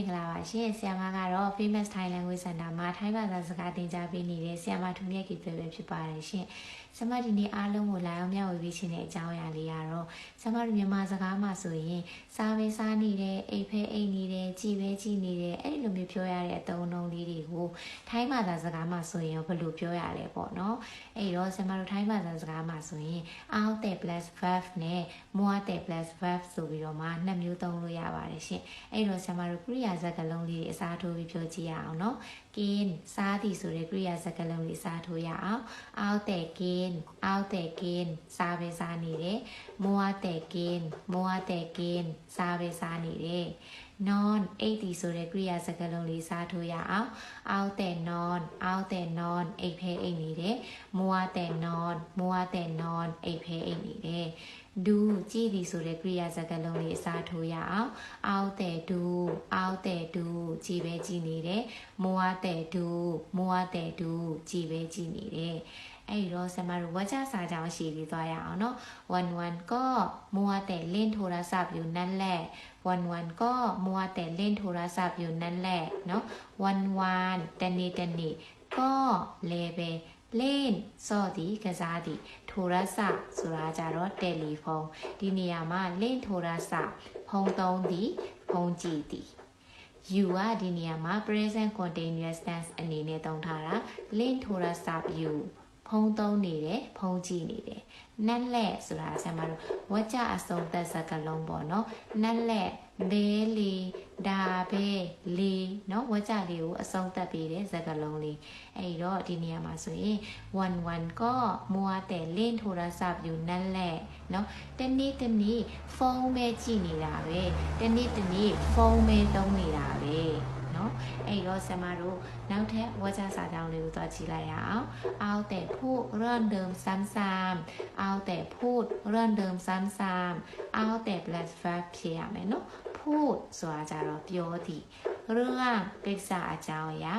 င်္ဂလာပါရှင်ဆရာမကတော့ Famous Thai Language Center မှာထိုင်းဘာသာစကားသင်ကြားပေးနေတဲ့ဆရာမထုံမြက်ကြီးပဲပဲဖြစ်ပါတယ်ရှင်ဆရာမဒီနေ့အားလုံးကိုလာအောင်မျှဝေပေးခြင်းတဲ့အကြောင်းအရာလေးကတော့ဆရာမတို့မြန်မာစကားမှာဆိုရင်စားပဲစားနေတယ်အိတ်ဖဲအိတ်နေတယ်ကြည်ပဲကြည်နေတယ်အဲ့ဒီလိုမျိုးပြောရတဲ့အသုံးအနှုန်းလေးတွေကိုထိုင်းဘာသာစကားမှာဆိုရင်ဘယ်လိုပြောရလဲပေါ့နော်အဲ့တော့ဆရာမတို့ထိုင်းဘာသာစကားမှာဆိုရင် out the plus verb နဲ့ more the plus verb ဆိုပြီးတော့မှနှစ်မျိုးသုံးလို့ရပါတယ်ရှင်အဲ့တော့ဆရာမတို့ကရိယာစကားလုံးလေးတွေအစားထိုးပြီးပြောကြည့်ရအောင်နော် gain စားသည်ဆိုတဲ့ကရိယာစကားလုံးလေးအစားထိုးရအောင် out the gain out the gain စားပဲစားနေတယ် more the gain more the gain စားပဲစားနေတယ် non 80ဆိုတဲ့ကရိယာစကားလုံးလေးစားထိုးရအောင် out the non out the non အိတ်ဖဲအိတ်နေတယ် more the non more the non အိတ်ဖဲအိတ်နေတယ် do ကြည့်သည်ဆိုတဲ့ကရိယာစကားလုံးလေးအစားထိုးရအောင် out the do out the do ကြည်ပဲကြည်နေတယ် more the do more the do ကြည်ပဲကြည်နေတယ်အဲ့ဒီတော့ဆမတို့ဝါကြစာကြောင်းရှိပြီးသွားရအောင်เนาะ1 1ก็มัวแต่เล่นโทรศัพท์อยู่นั่นแหละวันวันๆก็มัวแต่เล่นโทรศัพท์อยู่นั่นแหละเนาะวันวันๆတနေ့တနေ့ก็လေပဲเล่นစော့သည်ကစားသည်ထိုရศัพท์ဆိုတာကြတော့တယ်လီဖုန်းဒီနေရာမှာလင့်ထိုရศัพท์ဖုန်းသုံးသည်ဖုန်းကြည့်သည် you ကဒီနေရာမှာ present continuous tense အနေနဲ့သုံးထားတာ link to the sub you ဖုန်းသုံးနေတယ်ဖုန်းကြည့်နေတယ်နက်လက်ဆိုတာဆရာမတို့ဝကြအစုံသက်စကလုံးပေါ့နော်နက်လက်ဘဲလီဒါဘဲလီနော်ဝကြလေးကိုအစုံသက်ပေးတဲ့စကလုံးလေးအဲ့တော့ဒီနေရာမှာဆိုရင်1 1ก็มัวแต่เล่นโทรศัพท์อยู่นั่นแหละเนาะတနေ့တနေ့ဖုန်းပဲကြည့်နေတာပဲတနေ့တနေ့ဖုန်းပဲသုံးနေတာပဲ เนาะအဲ့တော့ဆရာမတို့နောက်ထပ်ဝါကြစာကြောင်းလေးကိုသွားကြည့်လိုက်ရအောင်เอาแต่พูดเรื่องเดิมซ้ำๆเอาแต่พูดเรื่องเดิมซ้ำๆเอาแต่ plus verb ဖြစ်ရမယ်เนาะพูดဆိုတာကြတော့ပြောသည်เรื่องကိစ္စအကြောင်းအရာ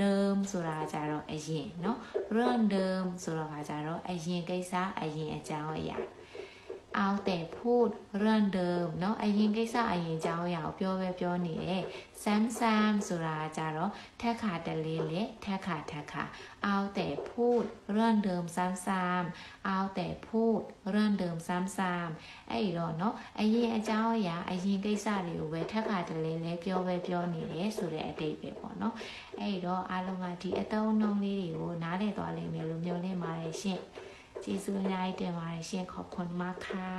เดิมဆိုတာကြတော့အရင်เนาะเรื่องเดิมဆိုတော့ကကြတော့အရင်ကိစ္စအရင်အကြောင်းအရာ เอาแต่พูดเรื่องเดิมเนาะအရင်ကိစ္စအရင်အကြောင်းအရာကိုပြောပဲပြောနေတယ်ဆမ်ဆမ်ဆိုတာကြတော့ထက်ခါတလေးလေထက်ခါထက်ခါเอาแต่พูดเรื่องเดิมซ้ำๆเอาแต่พูดเรื่องเดิมซ้ำๆအဲ့ဒီတော့เนาะအရင်အကြောင်းအရာအရင်ကိစ္စတွေကိုပဲထက်ခါတလေးလေပြောပဲပြောနေတယ်ဆိုတဲ့အတိတ်ပဲပေါ့เนาะအဲ့ဒီတော့အားလုံးကဒီအသုံးအနှုန်းလေးတွေကိုနားလည်သွားလိမ့်မယ်လို့မျှော်လင့်ပါတယ်ရှင့် จีซูไนเดวายเชียงขอบคุณมากค่ะ